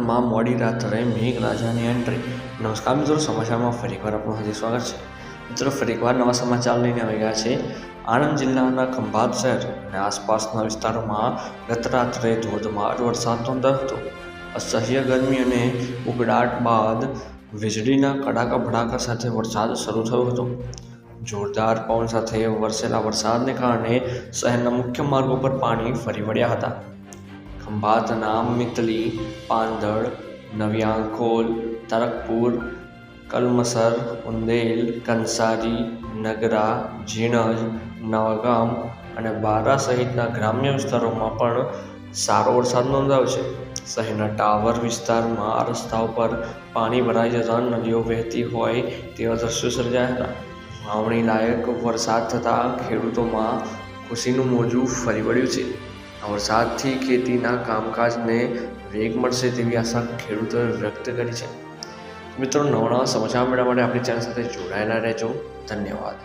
ગુજરાતમાં મોડી રાત્રે મેઘરાજાની એન્ટ્રી નમસ્કાર મિત્રો, સમાચારમાં ફરીવાર આપનું હાર્દિક સ્વાગત છે. મિત્રો, ફરીવાર નવા સમાચાર લઈને આવી ગયા છે. આણંદ જિલ્લાના ખંભાત શહેર અને આસપાસના વિસ્તારોમાં ગત રાત્રે ધોધમાર વરસાદ નોંધાયો હતો. અસહ્ય ગરમી અને ઉકળાટ બાદ વીજળીના કડાકા ભડાકા સાથે વરસાદ શરૂ થયો હતો. જોરદાર પવન સાથે વરસેલા વરસાદને કારણે શહેરના મુખ્ય માર્ગો પર પાણી ફરી વળ્યા હતા. ખંભાતના મિતલી પાંદડ, નવિયાંકોલ, તરકપુર, કલમસર, ઉંદેલ, કંસારી, નગરા, ઝીણજ, નવગામ અને બારા સહિતના ગ્રામ્ય વિસ્તારોમાં પણ સારો વરસાદ નોંધાયો છે. શહેરના ટાવર વિસ્તારમાં રસ્તાઓ પર પાણી ભરાઈ જતાં નદીઓ વહેતી હોય તેવા દ્રશ્યો સર્જાયા હતા. વાવણી લાયક વરસાદ થતાં ખેડૂતોમાં ખુશીનું મોજું ફરી વળ્યું છે. આ વરસાદથી ખેતીના કામકાજને વેગ મળશે તેવી આશા ખેડૂતોએ વ્યક્ત કરી છે મિત્રો નવા નવા સમાચાર મેળવવા માટે આપણી ચેનલ સાથે જોડાયેલા રહેજો. ધન્યવાદ.